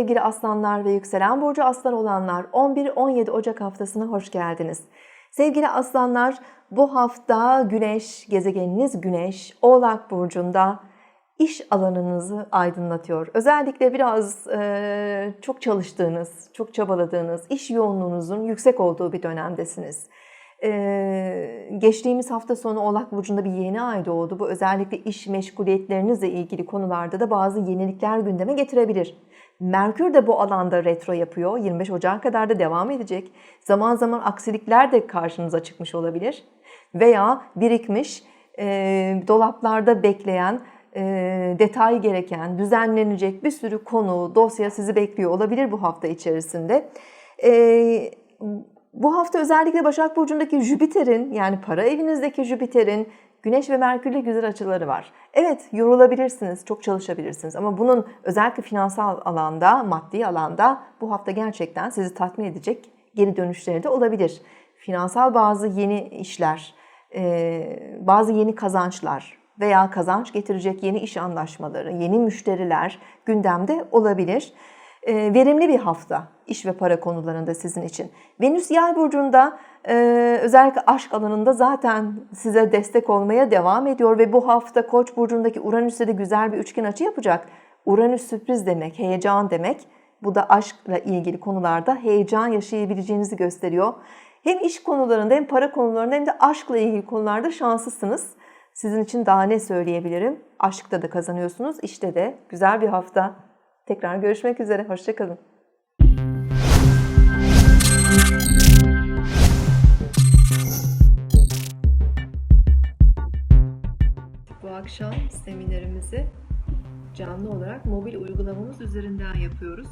sevgili aslanlar ve yükselen burcu aslan olanlar 11-17 Ocak haftasına hoş geldiniz. Sevgili aslanlar bu hafta Güneş, gezegeniniz Güneş, Oğlak Burcu'nda iş alanınızı aydınlatıyor. Özellikle biraz e, çok çalıştığınız, çok çabaladığınız, iş yoğunluğunuzun yüksek olduğu bir dönemdesiniz. Geçtiğimiz hafta sonu Oğlak Burcu'nda bir yeni ay doğdu. Bu özellikle iş meşguliyetlerinizle ilgili konularda da bazı yenilikler gündeme getirebilir. Merkür de bu alanda retro yapıyor. 25 Ocak kadar da devam edecek. Zaman zaman aksilikler de karşınıza çıkmış olabilir. Veya birikmiş, e, dolaplarda bekleyen, e, detay gereken, düzenlenecek bir sürü konu, dosya sizi bekliyor olabilir bu hafta içerisinde. E, bu hafta özellikle Başak Burcu'ndaki Jüpiter'in yani para evinizdeki Jüpiter'in Güneş ve Merkür'le güzel açıları var. Evet yorulabilirsiniz, çok çalışabilirsiniz ama bunun özellikle finansal alanda, maddi alanda bu hafta gerçekten sizi tatmin edecek geri dönüşleri de olabilir. Finansal bazı yeni işler, bazı yeni kazançlar veya kazanç getirecek yeni iş anlaşmaları, yeni müşteriler gündemde olabilir. Verimli bir hafta iş ve para konularında sizin için. Venüs Yay burcunda özellikle aşk alanında zaten size destek olmaya devam ediyor ve bu hafta Koç burcundaki Uranüs'e de güzel bir üçgen açı yapacak. Uranüs sürpriz demek, heyecan demek. Bu da aşkla ilgili konularda heyecan yaşayabileceğinizi gösteriyor. Hem iş konularında hem para konularında hem de aşkla ilgili konularda şanslısınız. Sizin için daha ne söyleyebilirim? Aşkta da kazanıyorsunuz, işte de güzel bir hafta. Tekrar görüşmek üzere, hoşçakalın. Bu akşam seminerimizi canlı olarak mobil uygulamamız üzerinden yapıyoruz.